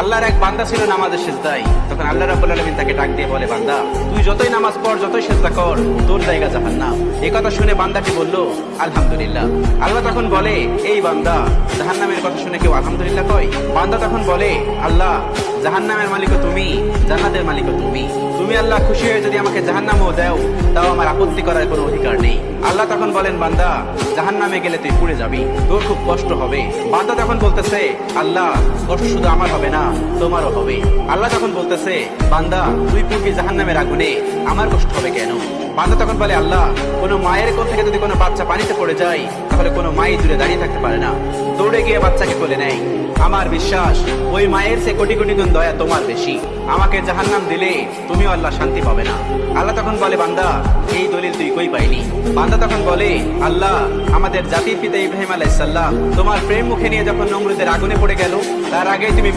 আল্লাহর এক বান্দা ছিল নামাজের সেজদায়। তখন আল্লাহ রাব্বুল আলামিন তাকে ডাক দিয়ে বলে, বান্দা, তুই যতই নামাজ পড়, যতই সেজদা কর, তোর জায়গা জাহান্নাম। এই কথা শুনে বান্দাটি বলল, আলহামদুলিল্লাহ। আল্লাহ তখন বলে, এই বান্দা, জাহান্নামের কথা শুনে কেউ আলহামদুলিল্লাহ কয়? বান্দা তখন বলে, আল্লাহ, জাহান্নামের মালিকও তুমি, জান্নাতের মালিকও তুমি। তুমি আল্লাহ খুশি হয়ে যদি আমাকে জাহান্নামও দাও, তাও আমার আপত্তি করার কোনো অধিকার নেই। আল্লাহ তখন বলেন, বান্দা জাহান নামে গেলে তুই পুড়ে যাবি, তোর খুব কষ্ট হবে। বান্দা তখন বলতেছে, আল্লাহ, কষ্ট শুধু আমার হবে না, তোমারও হবে। আল্লাহ তখন বলতেছে, বান্দা, তুই পুড়বি জাহান নামের আগুনে, আমার কষ্ট হবে কেন? বান্দা তখন বলে, আল্লাহ, কোনো মায়ের কোল থেকে যদি কোনো বাচ্চা পানিতে পড়ে যায়, তাহলে কোনো মাই দূরে দাঁড়িয়ে থাকতে পারে না। দৌড়ে বাচ্চাকে কোলে নেয়। আমার বিশ্বাস, ওই মায়ের সে কোটি কোটি গুণ দয়া তোমার বেশি। আমাকে জাহান্নাম দিলে তুমি আল্লাহ শান্তি পাবে না। আল্লাহ তখন বলে, বান্দা, এই দলিল তুই কই পাইনি বান্দা তখন বলে, আল্লাহ, আমাদের জাতির পিতা ইব্রাহিম আলাইসাল্লাম তোমার প্রেম মুখে নিয়ে যখন নমরুদের আগুনে পড়ে গেল, তার আগে তুমি